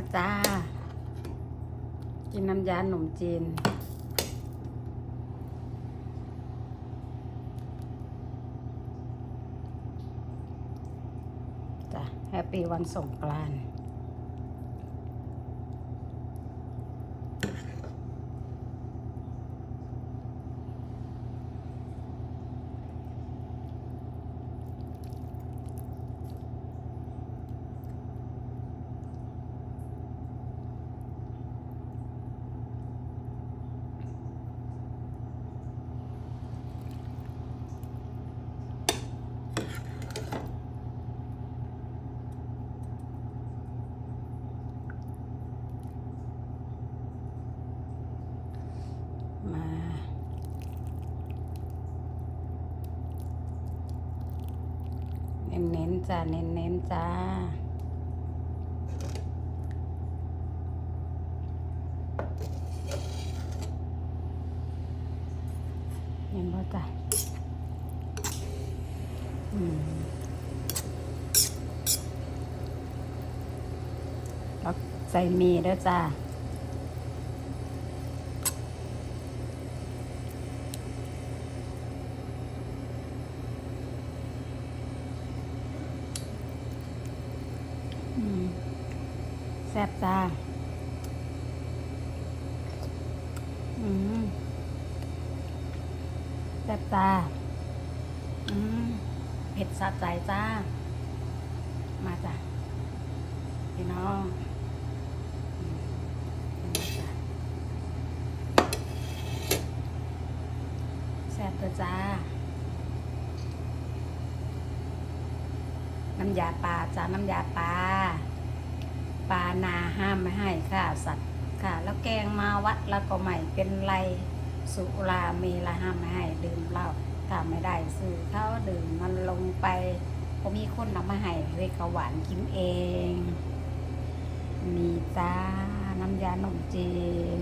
มาจ้า กินน้ำยาหนมจีน จ้ะแฮปปี้วันสงกรานต์มา เน้นๆจ้าเน้นๆจ้าเห็นบ่จ้ะอืมแล้วใส่มีด้วยจ้า อืมแซ่บจ้าอืมแซ่บจ้าอืมเผ็ดสะใจจ้า มาจ้ะพี่น้องแซ่บตัวจ้า น้ำยาปลาจ้า น้ำยาปลา ปลานาห้ามไม่ให้ค่ะสัตว์ค่ะ แล้วแกงมาวัดแล้วก็ไม่เป็นไรสุรามีละห้ามไม่ให้ดื่มเหล้าถ้าไม่ได้ซื้อเขาดื่มมันลงไปก็มีคนนำมาให้เรียกเขาหวานกินเอง มีจ้าน้ำยานมจีน